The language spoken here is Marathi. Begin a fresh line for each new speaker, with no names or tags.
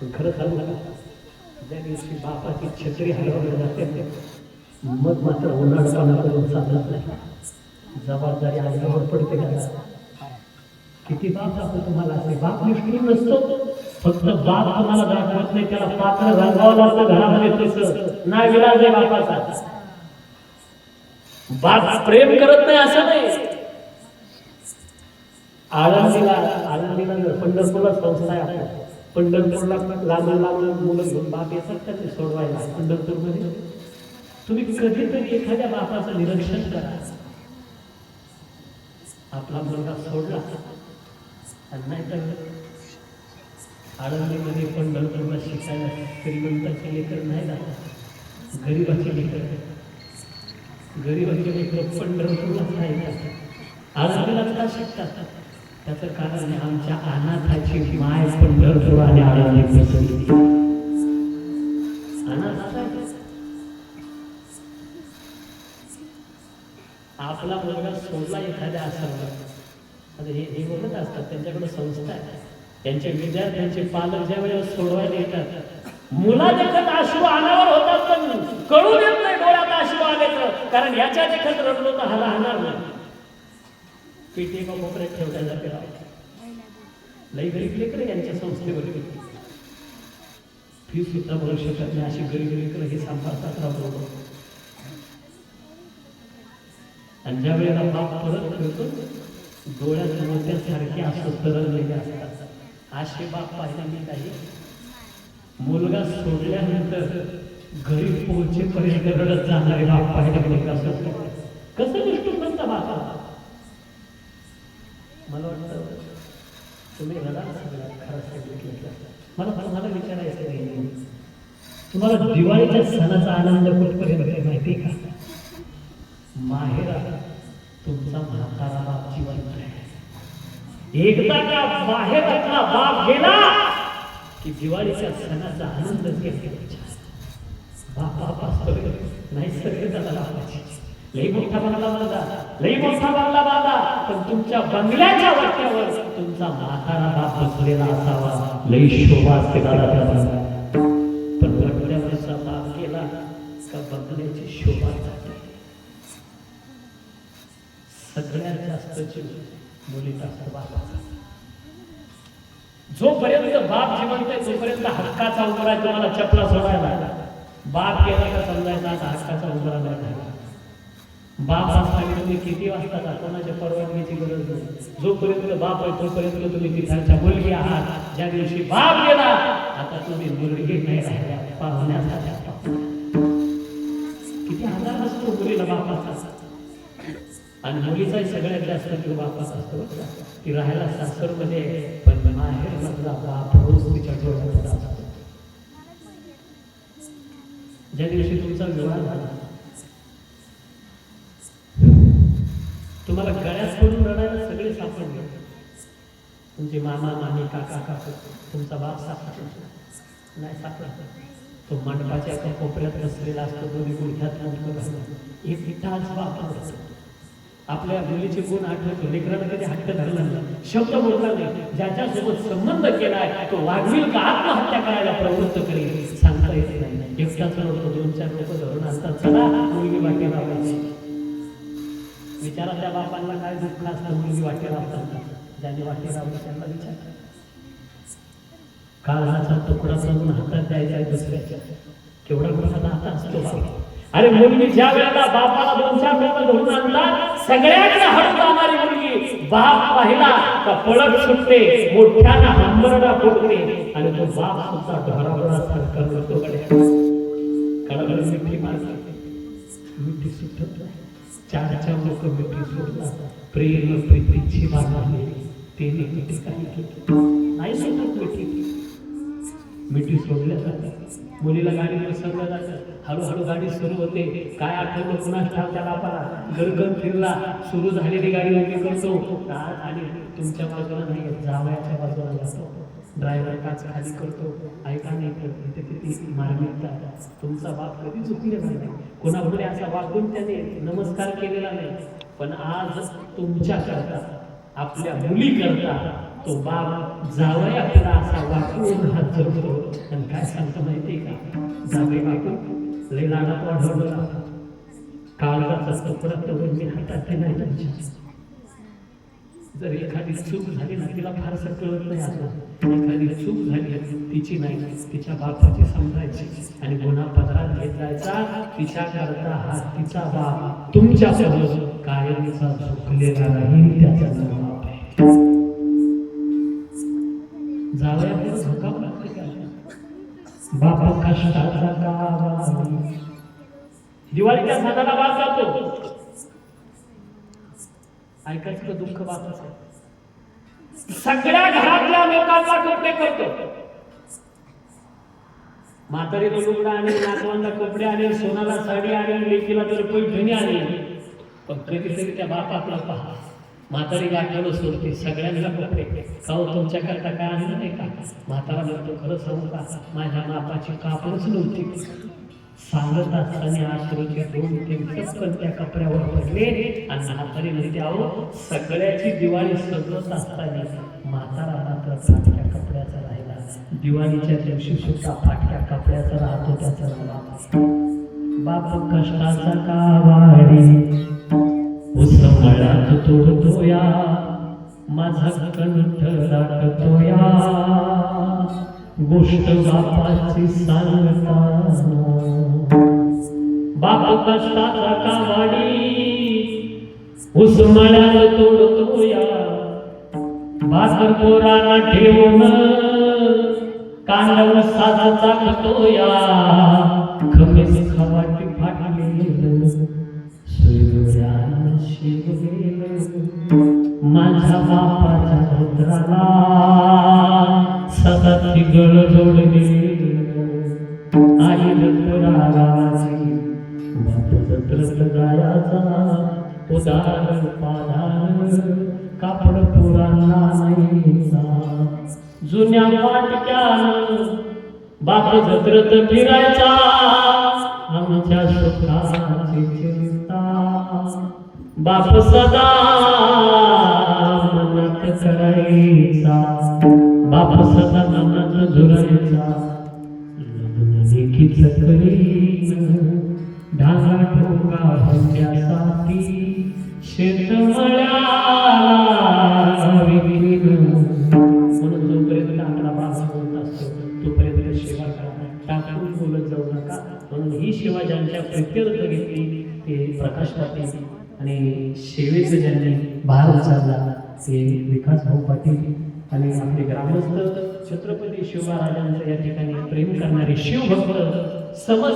पण खरं सांगू का ज्या दिवशी बापाची छत्री हलवली जाते मग मात्र उन्हाळपणा करून चालत नाही. जबाबदारी आल्यावर पडते का? किती बाप दाखवतो तुम्हाला? असे बाप निष्ठूर नसतो. फक्त बाप तुम्हाला दाखवत नाही त्याला पात्र रंगावं लागतं घरामध्ये तसं. नाही विलाज आहे बापाचा. बाप प्रेम करत नाही असं नाही. आळंदीला आळंदीला पंढरपूरला संस्था आहे आपल्या पंढरपूरला लांब लांब मुलं घेऊन बाप येतात का ते सोडवायला पंढरपूरमध्ये? तुम्ही कधीतरी एखाद्या बापाचं निरीक्षण करा. आपला मुलगा सोडला. आणि नाही तर आळंदीमध्ये पंढरपूरला शिकायला श्रीमंताचे लेकर नाही जातात गरीबाचे लेकर. गरीबाचे लेकर पंढरपूरलाच नाही जातात आळंदीलाच का शिकतात? त्याचं कारण आहे आमच्या अनाथाची माय पंढरपूर आणि आळंदी बसली अनाथ आपला मुलगा सोडला एखाद्या आश्रमात. हे हे बोलत असतात त्यांच्याकडे संस्था आहे. त्यांचे विद्यार्थ्यांचे पालक ज्या वेळेला सोडवायला येतात मुला देखत आशू अनावर होतात पण कळू देत नाही डोळ्यात आशू आले तर कारण याच्या देखत रडलो तर हाला राहणार नाही पेटी एका कोपऱ्यात ठेवल्या जाते राव. लई गरीब लेकर यांच्या संस्थेवर फी सुद्धा भरू शकत नाही. अशी गरीब लेकर हे सांभाळतात राबवतो आणि ज्या वेळेला बाप परत करतो डोळ्यात मोत्यासारखे असं तरळलेले असतात. असे बाप पाहिला मी काही मुलगा सोडल्यानंतर घरी पोहोचेपर्यंत रडत जाणारे बाप पाहिला मी कसं कसं निष्ठूर म्हणता बापा? मला वाटतं तुम्ही रडा सगळ्यात खरं सांगितलं मला मला विचारायचं नाही तुम्हाला दिवाळीच्या सणाचा आनंद कुठपर्यंत माहिती आहे का? माहेरा तुमचा म्हातारा बाप जिवंत आहे. एकदा का माहेरातला बाप गेला की दिवाळीच्या सणाचा आनंद घ्यायचा बाप बाप असतो. नाही सगळे त्याला लावायचे. लई मोठा बंगला बांधा लई मोठा बंगला बांधा. पण तुमच्या बंगल्याच्या वाट्यावर तुमचा म्हातारा बाप बसलेला असावा. लई शोभा असते दादा त्या बंगल्यात पण बंगल्यावरचा बाप गेला का बंगल्याची शोभा जाते. सगळ्यात जास्त जीव मुलीत असतो बापाचा जोपर्यंत बाप जिवंत आहे तोपर्यंत हक्काचा उमरा आहे तुम्हाला चपला सोडायला. बाप गेला का समजायचा हक्काचा उमरा नाही. राहिला. बाप असताना तुम्ही किती वाजता का? कोणाच्या परवानगीची गरज नाही. जोपर्यंत बाप आहे तोपर्यंत तुम्ही तिथांच्या मुलगी आहात. ज्या दिवशी बाप गेला आता तुम्ही मुलगी नाही राहिल्या. पाहुण्यासाठी किती हजार असतो मुलीला बापाचा. आणि मुलीचाही सगळ्यात जास्त तो बापाच असतो ती राहायला सासरमध्ये आहे, पण माहेर मधला बाप रोज तिच्या डोळ्यात असतो ज्या दिवशी तुमचा विवाह झाला तुमचे मामा मामी काका काकू तुमचा बाप सापडला नाही सापडला तो मंडपाच्या एका कोपऱ्यात बसलेला असतो दोन्ही गुडघ्यात मुंडकं एक विठाच बाप आवडतो आपल्या मुलीचे गुण आठवतो? लेकरानं कधी हट्ट धरला नाही. शब्द बोलला नाही. ज्याच्यासोबत संबंध केलाय तो वागविल का? आत्महत्या करायला प्रवृत्त करेल? सांगता येत नाही. एकटाच रडतो दोन चार लोक धरून असतात चला मुलगी वाटे लावायची विचारा त्या बापांना काय दुःख असतं मुलगी वाटे लावतात ज्याने वाटे लावलं त्यांना विचार. काळाचा तुकडा करून हातात द्यायचा दुसऱ्याच्या. केवढा मोठा हात असतो बाप अरे मुलगी ज्या वेळेला बापाला दोन चार लोक धरून आणला सगळ्यांना हळू जाणारी मुलगी बाप पाहिला का पळत सुटते मोठ्यानं हंबरडा फुटते आणि तो बाप सुद्धा ढोराबोरा सरकार करतो कडकडे मिठी मारते. मिठी सुटत चार चार लोक मिठी सोडतात प्रेम प्रीतीची बांधली तेने मिठी काही केली नाही सुटत मिठी. मिठी सोडल्या जातात. मुलीला गाडी बसवल्या जातात. हळूहळू गाडी सुरू होते. काय आठवलं पुन्हा त्या बापाला? गरगर फिरला. सुरू झालेली गाडी उभी करतो. आज आणि तुमच्या बाजूला नाही जावयाच्या बाजूला जातो. ड्रायव्हर काच खाली करतो. ऐका नाही तर इथे किती मार्मिकता तुमचा बाप कधी चुकले नाही. कोणापुढे असा वागून त्याने नमस्कार केलेला नाही. पण आज तुमच्या करता आपल्या मुली करता तो बाप जावया आपला असा वाकून हात जोडतो. आणि काय सांगतो माहितीये का? जावई बापू लय लाडा वाढवलं काळाचा तुकडा तर मी हातात नाही जर एखादी चूक झाली ना तिला फारसं कळत नाही आता. एखादी चूक झाली तिची नाही तिच्या बापाची समजायची आणि गुन्हा पदरात घेत जायचा तिच्या करता हा तिचा बाप तुमच्यासमोर कायमचा झुकलेला नाही त्याचा बाप का कष्टाचा गावा दिवाळीच्या सणाला वाद जातो. ऐकायचं तर दुःख बापाचं? सगळ्या घरातल्या लोकांना कपडे करतो. म्हातारीला लुगडा आणि नातवांना कपडे आणि सोनाला साडी आणि लेकीला तर पैठणी आली पण कधीतरी त्या बापाकडे पहा. म्हातारी गाठायला सोडते सगळ्यांना कपडे का हो तुमच्याकरता काय आणलं नाही का? म्हातारा म्हणतो खरं सांगू का? माझ्या बापाची कापडच नव्हती. सांगत असताना आश्रूचे दोन तीन टक्कन त्या कपड्यावर पडले आणि म्हातारी म्हणते अहो सगळ्याची दिवाळी सजवत असताना म्हातारा मात्र फाटक्या कपड्याचा राहिला. दिवाळीच्या दिवशी सुद्धा फाटक्या कपड्याचा राहतो त्याचा बाप बाप कष्टाचा का वाढी उसमळात तोडतो या माझा कंठ राखतो या गोष्ट बापाची सांगता बाप कष्टाचा कावाडी उसमळ्याला तोडतो या भाकर पोराला ठेवून कांडव साधा चालतो या खमेस कापड पुरांना जुन्या वाटक्यानं बाप जत्रत फिरायचा आमच्या सुखाची चिंता बाप सदा मनात करायचा बाप सदा मनात झुरायचा लेखीच करीन ढाला ठोका होण्यासाठी शेतमळ्याला विकीन म्हणून जोपर्यंत आपला बाबा बोलत असतो तोपर्यंत सेवा करा टाकून बोलत जाऊ नका म्हणून ही सेवा ज्यांच्या प्रत्यर्थ घेतली ते प्रकाश पाटील आणि सेवेचं ज्यांनी भार उचलला ते विकास भाऊ पाटील आणि आपले ग्रामस्थ छत्रपती शिवमहाराजांचं या ठिकाणी प्रेम करणारे शिवभक्त समज